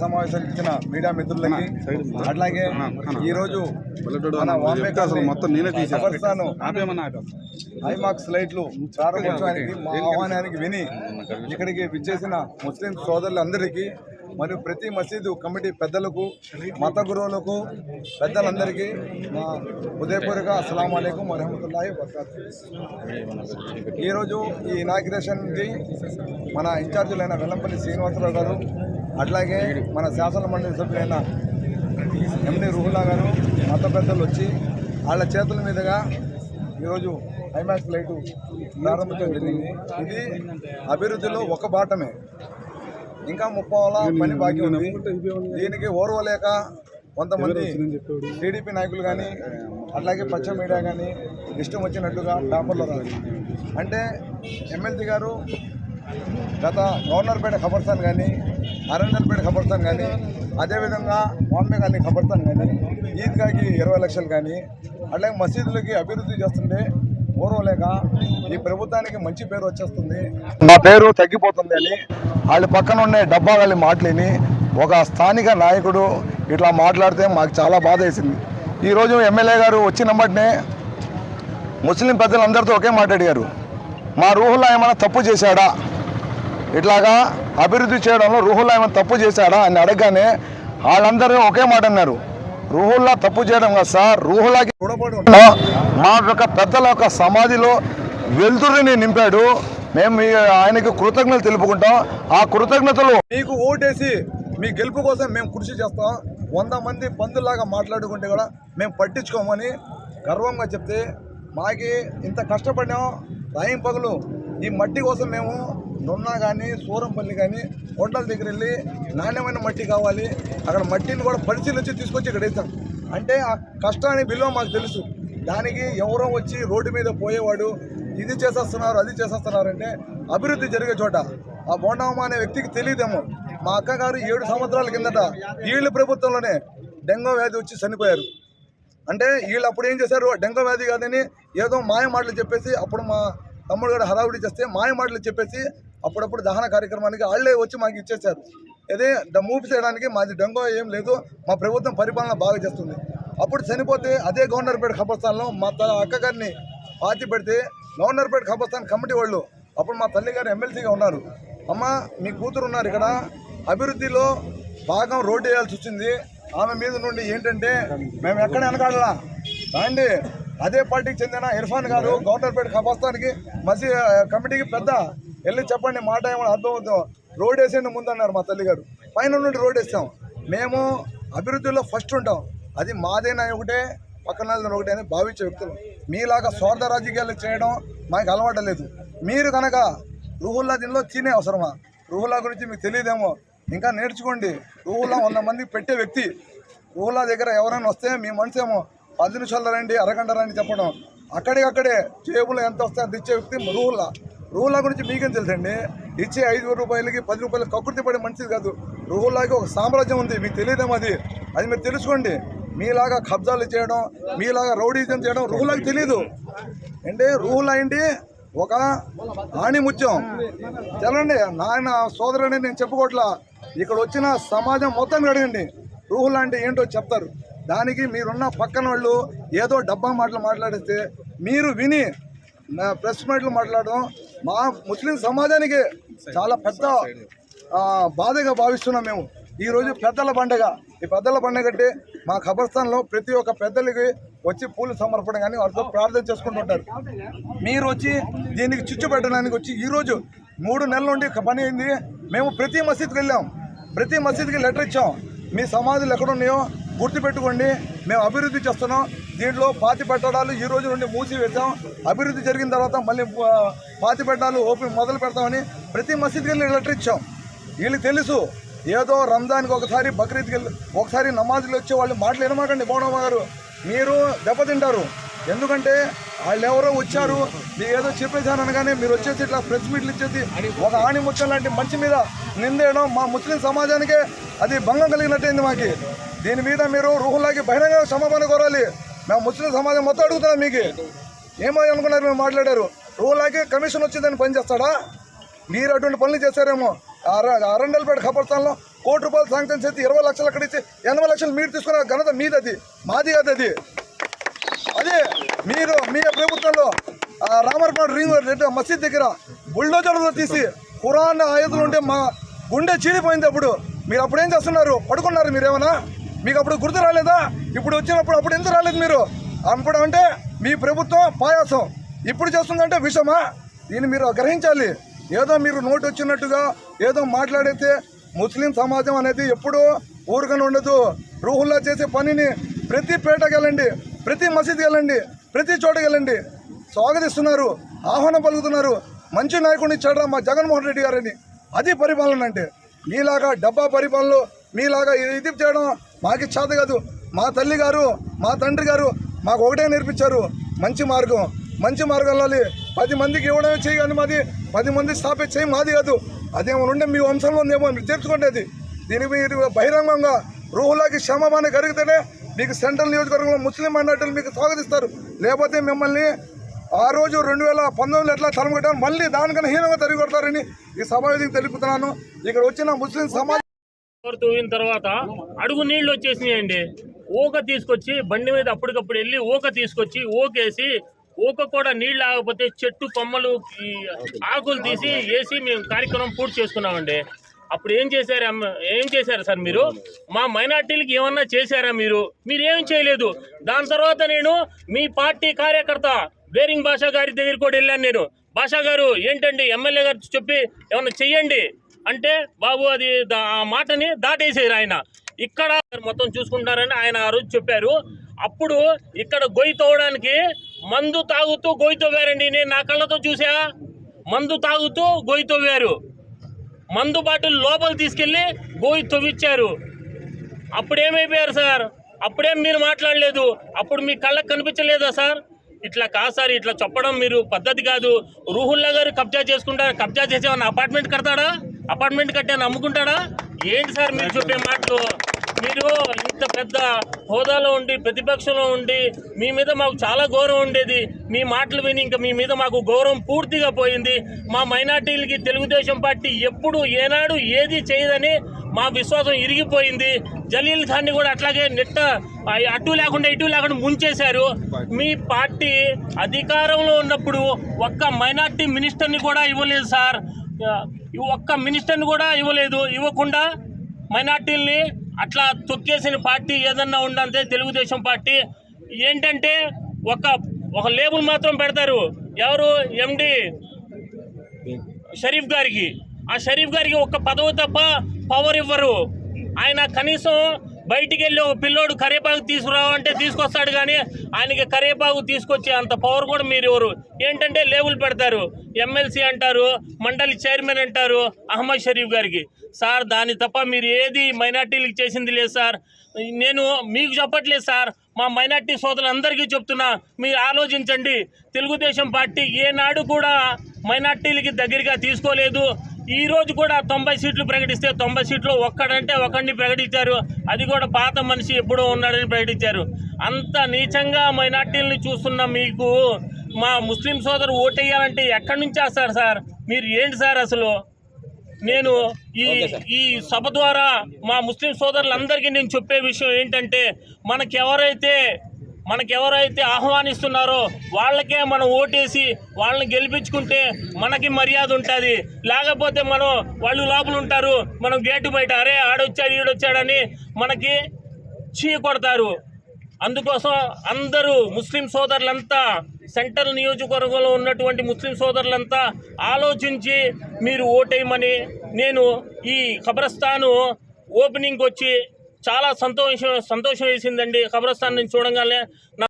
సమావేశానికి ఇచ్చిన మీడియా మిత్రులకి అట్లాగే ఈరోజు. ఐమాక్స్ లైట్లు ప్రారంభోత్సవానికి మా ఆహ్వానానికి విని ఇక్కడికి విచ్చేసిన ముస్లిం సోదరులందరికీ మరియు ప్రతి మసీదు కమిటీ పెద్దలకు మత గురువులకు పెద్దలందరికీ మా ఉదయపూర్వక అస్సలం అయికం వరహమతుల్లాహి ఈరోజు ఈ ఇనాగ్రేషన్కి మన ఇన్ఛార్జీలైన వెల్లంపల్లి శ్రీనివాసరావు గారు అట్లాగే మన శాసన మండలి సభ్యులైన ఎండి రుహుల్లా గారు మత పెద్దలు వచ్చి వాళ్ళ చేతుల మీదుగా ఈరోజు ఐమాక్స్ లైటు ప్రారంభించడం జరిగింది. ఇది అభివృద్ధిలో ఒక బాటమే ఇంకా ముప్పావల పని బాకీ ఉంది. దీనికి ఓర్వలేక కొంతమంది టీడీపీ నాయకులు కానీ అట్లాగే పచ్చ మీడియా కానీ ఇష్టం వచ్చినట్టుగా పేపర్లో రాదు అంటే ఎమ్మెల్సీ గారు గత గవర్నర్పేట ఖబర్సాన్ కానీ అరండల్పేట ఖబర్స్థాన్ కానీ అదేవిధంగా బాంబే కానీ ఖబర్స్థాన్ కానీ ఈద్గాకి ఇరవై లక్షలు కానీ అట్లాగే మసీదులకి అభివృద్ధి చేస్తుంటే ఓర్వలేక ఈ ప్రభుత్వానికి మంచి పేరు వచ్చేస్తుంది. నా పేరు తగ్గిపోతుంది అని వాళ్ళ పక్కన ఉండే డబ్బా వాళ్ళ మాటలేని ఒక స్థానిక నాయకుడు ఇట్లా మాట్లాడితే మాకు చాలా బాధ వేసింది. ఈరోజు ఎమ్మెల్యే గారు వచ్చినప్పటినే ముస్లిం పెద్దలందరితో ఒకే మాట్లాడారు మా రూహుల్లో ఏమైనా తప్పు చేశాడా? ఇట్లాగా అభివృద్ధి చేయడంలో రూహుల్లా ఏమైనా తప్పు చేశాడా అని అడగగానే వాళ్ళందరూ ఒకే మాట అన్నారు. రూహుల్లా తప్పు చేయడం కదా సార్ రూహుల్లాకి మా యొక్క పెద్దల యొక్క సమాధిలో వెలుతురిని నింపాడు. మేము మీ ఆయనకి కృతజ్ఞతలు తెలుపుకుంటాం. ఆ కృతజ్ఞతలు మీకు ఓటేసి మీ గెలుపు కోసం మేము కృషి చేస్తాం. వంద మంది పందులాగా మాట్లాడుకుంటే కూడా మేము పట్టించుకోమని గర్వంగా చెప్తే మాకి ఇంత కష్టపడినాం. రాయం పగలు. ఈ మట్టి కోసం మేము నున్నా కానీ సూరంపల్లి కానీ కొండల దగ్గర వెళ్ళి నాణ్యమైన మట్టి కావాలి. అక్కడ మట్టిని కూడా పరిశీలించి తీసుకొచ్చి ఇక్కడ వేస్తాం. అంటే ఆ కష్టాన్ని విలువ మాకు తెలుసు. దానికి ఎవరో వచ్చి రోడ్డు మీద పోయేవాడు ఇది చేసేస్తున్నారు అది చేసేస్తున్నారంటే అభివృద్ధి జరిగే చోట. ఆ బోండమ్మ అనే వ్యక్తికి తెలియదేమో. మా అక్కగారు ఏడు సంవత్సరాల కిందట వీళ్ళ ప్రభుత్వంలోనే డెంగో వ్యాధి వచ్చి చనిపోయారు. అంటే వీళ్ళు అప్పుడు ఏం చేశారు? డెంగో వ్యాధి కాదని ఏదో మాయ మాటలు చెప్పేసి అప్పుడు మా తమ్ముడు గారు హడావుడి చేస్తే మాయ మాటలు చెప్పేసి అప్పుడప్పుడు దహన కార్యక్రమానికి వాళ్ళే వచ్చి మాకు ఇచ్చేసారు అదే ద మూపి చేయడానికి మాది డొంగో ఏం లేదు మా ప్రభుత్వం పరిపాలన బాగా చేస్తుంది. అప్పుడు చనిపోతే అదే గవర్నర్పేట ఖబర్స్థాన్లో మా తన అక్కగారిని పాతి పెడితే గవర్నర్పేట ఖబర్స్థాన్ కమిటీ వాళ్ళు అప్పుడు మా తల్లి గారు ఎమ్మెల్సీగా ఉన్నారు. అమ్మ మీ కూతురు ఉన్నారు ఇక్కడ. అభివృద్ధిలో భాగం రోడ్డు వేయాల్సి వచ్చింది. ఆమె మీద నుండి ఏంటంటే మేము ఎక్కడ వెనకాడలా? అండి అదే పార్టీకి చెందిన ఇర్ఫాన్ గారు గవర్నర్పేట ఖబర్స్థాన్కి మసీ కమిటీకి పెద్ద వెళ్ళి చెప్పండి మాట ఏమో అర్థమవుతాం రోడ్ వేసేయండి ముందన్నారు మా తల్లి గారు పైన నుండి రోడ్ వేస్తాం. మేము అభివృద్ధిలో ఫస్ట్ ఉంటాం. అది మాదేనా ఒకటే పక్కన ఒకటే అని భావించే వ్యక్తులు. మీలాగా స్వార్థ రాజకీయాలు చేయడం మాకు అలవాటు లేదు. మీరు కనుక రుహుల్లా దీనిలో తినే అవసరమా? రుహుల్లా గురించి మీకు తెలియదేమో. ఇంకా నేర్చుకోండి. రుహుల్లా వంద మంది పెట్టే వ్యక్తి. రుహుల్లా దగ్గర ఎవరైనా వస్తే మీ మనసు ఏమో పది నిమిషాలు రండి అరగంట రండి చెప్పడం. అక్కడికక్కడే జేబులో ఎంత వస్తే అంత ఇచ్చే వ్యక్తి రుహుల్లా. రూహుల్లా గురించి మీకేం తెలుసండి? ఇచ్చే ఐదు రూపాయలకి పది రూపాయలకి కక్కుర్తి పడే మంచిది కాదు. రూహుల్లాకి ఒక సామ్రాజ్యం ఉంది మీకు తెలియదేమో అది అది మీరు తెలుసుకోండి. మీలాగా కబ్జాలు చేయడం మీలాగా రౌడీజం చేయడం రూహుల్లాకి తెలియదు అంటే రూహుల్లా ఏంటి? ఒక ఆణిముత్యం. తెలండి నాయన సోదరుని నేను చెప్పుకోవట్లా. ఇక్కడ వచ్చిన సమాజం మొత్తం అడగండి. రూహుల్లా అంటే ఏంటో చెప్తారు. దానికి మీరున్న పక్కన వాళ్ళు ఏదో డబ్బా మాటలు మాట్లాడితే మీరు విని ప్రెస్ మీట్లు మాట్లాడడం మా ముస్లిం సమాజానికి చాలా పెద్ద బాధగా భావిస్తున్నాం మేము. ఈరోజు పెద్దల పండగ. ఈ పెద్దల పండగ అంటే మా ఖబర్స్థాన్లో ప్రతి ఒక్క పెద్దలకి వచ్చి పూలు సమర్పణ కానీ వాళ్ళతో ప్రార్థన చేసుకుంటుంటారు మీరు వచ్చి దీనికి చిచ్చు పెట్టడానికి వచ్చి ఈరోజు మూడు నెలల నుండి పని అయింది. మేము ప్రతి మసీద్కి వెళ్ళాం. ప్రతి మసీద్కి లెటర్ ఇచ్చాం. మీ సమాధులు ఎక్కడున్నాయో గుర్తుపెట్టుకోండి మేము అభివృద్ధి చేస్తున్నాం. దీంట్లో పాతి పెట్టడాలు ఈ రోజు నుండి మూసివేసాం అభివృద్ధి జరిగిన తర్వాత మళ్ళీ పాతి పెట్టడాలు ఓపెన్ మొదలు పెడతామని ప్రతి మసీద్కి వెళ్ళి లెటర్ ఇచ్చాం. వీళ్ళకి తెలుసు ఏదో రంజాన్కి ఒకసారి బక్రీద్కి వెళ్ళి ఒకసారి నమాజులు వచ్చే వాళ్ళు మాటలు వినమాకండి బోనమ్మ గారు. మీరు దెబ్బతింటారు. ఎందుకంటే వాళ్ళు ఎవరో వచ్చారు మీరు ఏదో చెప్పేశాను అనగానే మీరు వచ్చేసి ఇట్లా ప్రెస్ మీట్లు ఇచ్చేసి ఒక ఆణిముత్యం లాంటి మంచి మీద నిందేయడం మా ముస్లిం సమాజానికే అది భంగం కలిగినట్టయింది మాకి. దీని మీద మీరు రూహుల్లాకి బహిరంగ క్షమాపణ కోరాలి. మేము ముస్లిం సమాజం మొత్తం అడుగుతున్నాం మీకు. ఏమో అనుకున్నారు మేము మాట్లాడారు? రూహుల్లాకి కమిషన్ వచ్చిందని పని చేస్తాడా? మీరు అటువంటి పనులు చేశారేమో. అరండల్పేట ఖబర్స్థాన్లో కోటి రూపాయలు శాంక్షన్ చేసి ఇరవై లక్షలు అక్కడ ఇచ్చి ఎనభై లక్షలు మీరు తీసుకున్న ఘనత మీది అది మాది కాదు అది అదే మీరు మీ ప్రభుత్వంలో ఆ, రామర్పాడు రింగ్ మసీద్ దగ్గర బుల్డోజర్లు తీసి ఖురాన్ ఆయుధులు ఉంటే మా గుండె చీలిపోయింది అప్పుడు. మీరు అప్పుడు ఏం చేస్తున్నారు? పడుకున్నారు మీరేమన్నా? మీకు అప్పుడు గుర్తు రాలేదా? ఇప్పుడు వచ్చినప్పుడు అప్పుడు ఎందుకు రాలేదు మీరు? అప్పుడు అంటే మీ ప్రభుత్వం పాయాసం. ఇప్పుడు చేస్తుందంటే విషమా? దీన్ని మీరు గ్రహించాలి. ఏదో మీరు నోటు వచ్చినట్టుగా ఏదో మాట్లాడితే ముస్లిం సమాజం అనేది ఎప్పుడూ ఊరుకని ఉండదు. రూహుల్లా చేసే పనిని ప్రతి పేటకి వెళ్ళండి ప్రతి మసీద్కి వెళ్ళండి ప్రతి చోటకి వెళ్ళండి. స్వాగతిస్తున్నారు ఆహ్వానం పలుకుతున్నారు. మంచి నాయకుడిని ఇచ్చాడు మా జగన్మోహన్ రెడ్డి గారని. అది పరిపాలన అంటే. మీలాగా డబ్బా పరిపాలనలు మీలాగా ఇది చేయడం మాకు చేత కాదు. మా తల్లి గారు మా తండ్రి గారు మాకు ఒకటే నేర్పించారు. మంచి మార్గం. మంచి మార్గం వెళ్ళాలి. పది మందికి ఇవ్వడమే చేయగానే మాది పది మంది స్థాపే చేయి మాది కాదు. అదేమో ఉండే మీ వంశంలో ఉందేమో మీరు తెచ్చుకుంటేది దీని మీరు బహిరంగంగా రూహులాకి క్షమమాన కలిగితేనే మీకు సెంట్రల్ నియోజకవర్గంలో ముస్లిం మైనార్టీలు మీకు స్వాగతిస్తారు. లేకపోతే మిమ్మల్ని ఆ రోజు రెండు వేల పంతొమ్మిదిలో ఎట్లా తరం మళ్ళీ దానికన్నా హీనంగా తరిగి కొడతారని ఈ సమావేశం తెలుపుతున్నాను ఇక్కడ వచ్చిన ముస్లిం సమాజం తవ్విన తర్వాత అడుగు నీళ్ళు వచ్చేసినాయండి. ఊక తీసుకొచ్చి బండి మీద అప్పటికప్పుడు వెళ్ళి ఊక తీసుకొచ్చి ఊకేసి ఊక కూడా నీళ్ళు ఆగకపోతే చెట్టు కొమ్మలు ఈ ఆకులు తీసి వేసి మేము కార్యక్రమం పూర్తి చేసుకున్నామండి. అప్పుడు ఏం చేశారు అమ్మ ఏం చేశారు సార్ మీరు? మా మైనార్టీలకి ఏమన్నా చేశారా మీరు? మీరు ఏం చేయలేదు. దాని తర్వాత నేను మీ పార్టీ కార్యకర్త బేరింగ్ భాషా గారి దగ్గర కూడా వెళ్ళాను నేను. భాషా గారు ఏంటండి ఎమ్మెల్యే గారు చెప్పి ఏమన్నా చెయ్యండి? అంటే బాబు అది దా- ఆ మాటని దాటేసారు ఆయన. ఇక్కడ మొత్తం చూసుకుంటారని ఆయన ఆ రోజు చెప్పారు. అప్పుడు ఇక్కడ గొయ్యి తోవడానికి మందు తాగుతూ గొయ్యి తవ్వారండి నేను నా కళ్ళతో చూసా. మందు తాగుతూ గొయ్యి తవ్వారు మందు బాటిల్ లోపల తీసుకెళ్ళి గోయి తవ్విచ్చారు అప్పుడేమైపోయారు సార్? అప్పుడేం మీరు మాట్లాడలేదు? అప్పుడు మీ కళ్ళకు కనిపించలేదా సార్? ఇట్లా కాదు సార్ ఇట్లా చెప్పడం మీరు పద్ధతి కాదు. రూహుల్లా గారు కబ్జా చేసుకుంటారు? కబ్జా చేసేవన్న అపార్ట్మెంట్ కడతాడా? అపార్ట్మెంట్ కట్టే నమ్ముకుంటాడా ఏంటి సార్ మీరు చెప్పే మాటలు? మీరు ఇంత పెద్ద హోదాలో ఉండి ప్రతిపక్షంలో ఉండి మీ మీద మాకు చాలా గౌరవం ఉండేది. మీ మాటలు విని ఇంకా మీ మీద మాకు గౌరవం పూర్తిగా పోయింది. మా మైనార్టీలకి తెలుగుదేశం పార్టీ ఎప్పుడు ఏనాడు ఏది చేయదని మా విశ్వాసం ఇరిగిపోయింది. జలీల్ ఖాన్ని కూడా అట్లాగే నెట్ట అటు లేకుండా ఇటు లేకుండా ముంచేశారు. మీ పార్టీ అధికారంలో ఉన్నప్పుడు ఒక్క మైనార్టీ మినిస్టర్ని కూడా ఇవ్వలేదు సార్. ఒక్క మినిస్టర్ని కూడా ఇవ్వలేదు. ఇవ్వకుండా మైనార్టీల్ని అట్లా తొక్కేసిన పార్టీ ఏదన్నా ఉందంటే తెలుగుదేశం పార్టీ. ఏంటంటే ఒక ఒక లేబుల్ మాత్రం పెడతారు. ఎవరు? ఎండి షరీఫ్ గారికి. ఆ షరీఫ్ గారికి ఒక్క పదవి తప్ప పవర్ ఇవ్వరు. ఆయన కనీసం బయటికి వెళ్ళి ఒక పిల్లోడు కరేపాకు తీసుకురావంటే తీసుకొస్తాడు కానీ ఆయనకి కరేపాకు తీసుకొచ్చే అంత పవర్ కూడా మీరు ఎవరు? ఏంటంటే లేబుల్ పెడతారు. ఎమ్మెల్సీ అంటారు మండలి చైర్మన్ అంటారు అహ్మద్ షరీఫ్ గారికి. సార్ దాని తప్ప మీరు ఏది మైనార్టీలకు చేసింది లేదు సార్. నేను మీకు చెప్పట్లేదు సార్. మా మైనార్టీ సోదరులందరికీ చెప్తున్నా మీరు ఆలోచించండి. తెలుగుదేశం పార్టీ ఏనాడు కూడా మైనార్టీలకి దగ్గరగా తీసుకోలేదు. ఈ రోజు కూడా తొంభై సీట్లు ప్రకటిస్తే తొంభై సీట్లు ఒక్కడంటే ఒకడిని ప్రకటించారు. అది కూడా పాత మనిషి ఎప్పుడో ఉన్నాడని ప్రకటించారు. అంత నీచంగా మైనార్టీలని చూస్తున్న మీకు మా ముస్లిం సోదరు ఓటేయాలంటే ఎక్కడి నుంచి వేస్తారు సార్? మీరు ఏంటి సార్ అసలు? నేను ఈ ఈ సభ ద్వారా మా ముస్లిం సోదరులందరికీ నేను చెప్పే విషయం ఏంటంటే మనకెవరైతే మనకెవరైతే ఆహ్వానిస్తున్నారో వాళ్ళకే మనం ఓటేసి వాళ్ళని గెలిపించుకుంటే మనకి మర్యాద ఉంటుంది. లేకపోతే మనం వాళ్ళు లోపల ఉంటారు మనం గేటు బయట అరే ఆడొచ్చాడు ఈడొచ్చాడని మనకి చీ కొడతారు. అందుకోసం అందరూ ముస్లిం సోదరులంతా సెంట్రల్ నియోజకవర్గంలో ఉన్నటువంటి ముస్లిం సోదరులంతా ఆలోచించి మీరు ఓటేయమని నేను ఈ ఖబరస్థాను ఓపెనింగ్ వచ్చి చాలా సంతోషం సంతోషం వేసిందండి. కబ్రస్థాన్ నుంచి చూడగానే నా